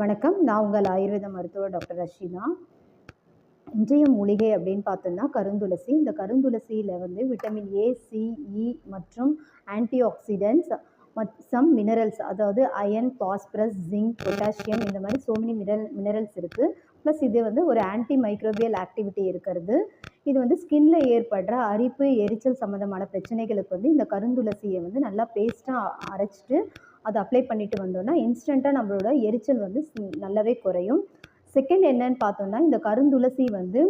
வணக்கம். நான் உங்கள் ஆயுர்வேத மருத்துவர் டாக்டர் ரஷீனா இன்றைய மூலிகை அப்படின்னு பார்த்தோம்னா கருந்துளசி. இந்த கருந்துளசியில் வந்து விட்டமின் ஏ சி இ மற்றும் ஆன்டி ஆக்சிடென்ட்ஸ் மத் சம் மினரல்ஸ் அதாவது அயன் பாஸ்பரஸ் ஜிங்க் பொட்டாசியம் இந்த மாதிரி சோ many மினரல் மினரல்ஸ் இருக்குது ப்ளஸ் இது வந்து ஒரு ஆன்டி மைக்ரோபியல் ஆக்டிவிட்டி இருக்கிறது. இது வந்து ஸ்கின்ல ஏற்படுற அரிப்பு எரிச்சல் சம்மந்தமான பிரச்சனைகளுக்கு வந்து இந்த கருந்துளசியை வந்து நல்லா பேஸ்ட்டாக அரைச்சிட்டு அதை அப்ளை பண்ணிட்டு வந்தோம்னா இன்ஸ்டண்ட்டாக நம்மளோட எரிச்சல் வந்து நல்லாவே குறையும். செகண்ட் என்னன்னு பார்த்தோம்னா இந்த கருந்துளசி வந்து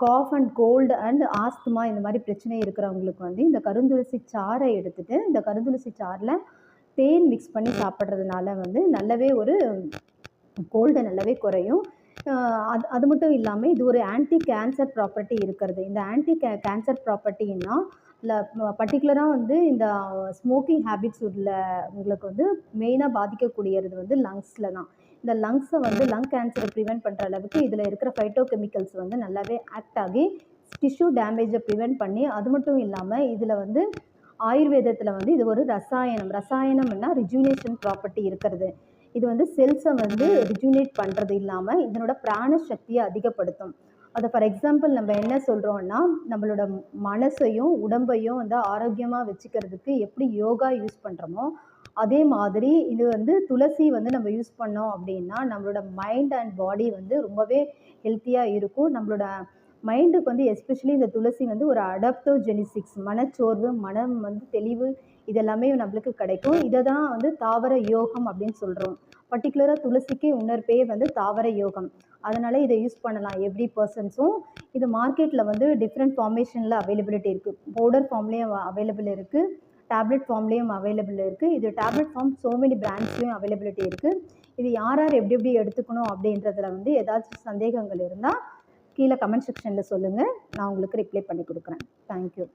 cough and cold and asthma இந்த மாதிரி பிரச்சனை இருக்கிறவங்களுக்கு வந்து இந்த கருந்துளசி சாறை எடுத்துட்டு இந்த கருந்துளசி சாறில் தேன் மிக்ஸ் பண்ணி சாப்பிட்றதுனால வந்து நல்லாவே ஒரு கோல்டு நல்லாவே குறையும். அது அது மட்டும் இல்லாமல் இது ஒரு ஆன்டி கேன்சர் ப்ராப்பர்ட்டி இருக்கிறது. இந்த ஆன்டி கே கேன்சர் ப்ராப்பர்ட்டின்னா இல்லை பர்டிகுலராக வந்து இந்த ஸ்மோக்கிங் ஹேபிட்ஸ் உள்ள உங்களுக்கு வந்து மெயினாக பாதிக்கக்கூடியது வந்து லங்ஸில் தான். இந்த லங்ஸை வந்து லங் கேன்சரை ப்ரிவென்ட் பண்ணுற அளவுக்கு இதில் இருக்கிற ஃபைட்டோ கெமிக்கல்ஸ் வந்து நல்லாவே ஆக்ட் ஆகி டிஷ்யூ டேமேஜை ப்ரிவென்ட் பண்ணி அது மட்டும் இல்லாமல் இதில் வந்து ஆயுர்வேதத்தில் வந்து இது ஒரு ரசாயனம். ரசாயனம்னா ரிஜுனேஷன் ப்ராப்பர்ட்டி இருக்கிறது. இது வந்து செல்ஸை வந்து ரிஜுனேட் பண்ணுறது இல்லாமல் இதனோட பிராண சக்தியை அதிகப்படுத்தும். அதை ஃபார் எக்ஸாம்பிள் நம்ம என்ன சொல்கிறோம்னா நம்மளோட மனசையும் உடம்பையும் வந்து ஆரோக்கியமாக வச்சுக்கிறதுக்கு எப்படி யோகா யூஸ் பண்ணுறோமோ அதே மாதிரி இது வந்து துளசி வந்து நம்ம யூஸ் பண்ணோம் அப்படின்னா நம்மளோட மைண்ட் அண்ட் பாடி வந்து ரொம்பவே ஹெல்த்தியாக இருக்கும். நம்மளோட மைண்டுக்கு வந்து எஸ்பெஷலி இந்த துளசி வந்து ஒரு அடாப்டோஜெனிசிக்ஸ் மனச்சோர்வு மனம் வந்து தெளிவு இதெல்லாமே நம்மளுக்கு கிடைக்கும். இதை தான் வந்து தாவர யோகம் அப்படின்னு சொல்கிறோம் பர்டிகுலராக துளசிக்கு உணர்ப்பே வந்து தாவர யோகம். அதனால் இதை யூஸ் பண்ணலாம். எவ்ரி பர்சன்ஸும் இது மார்க்கெட்டில் வந்து டிஃப்ரெண்ட் ஃபார்மேஷனில் அவைலபிலிட்டி இருக்குது பவுடர் ஃபார்ம்லேயும் அவைலபிள் இருக்குது டேப்லெட் ஃபார்ம்லேயும் அவைலபிள் இருக்குது இது டேப்லெட் ஃபார்ம் ஸோ மெனி பிராண்ட்ஸ்லேயும் அவைலபிலிட்டி இருக்குது இது யார் யார் எப்படி எப்படி எடுத்துக்கணும் அப்படின்றதுல வந்து ஏதாச்சும் சந்தேகங்கள் இருந்தால் கீழே கமெண்ட் செக்ஷனில் சொல்லுங்கள் நான் உங்களுக்கு ரிப்ளை பண்ணி கொடுக்குறேன். தேங்க்யூ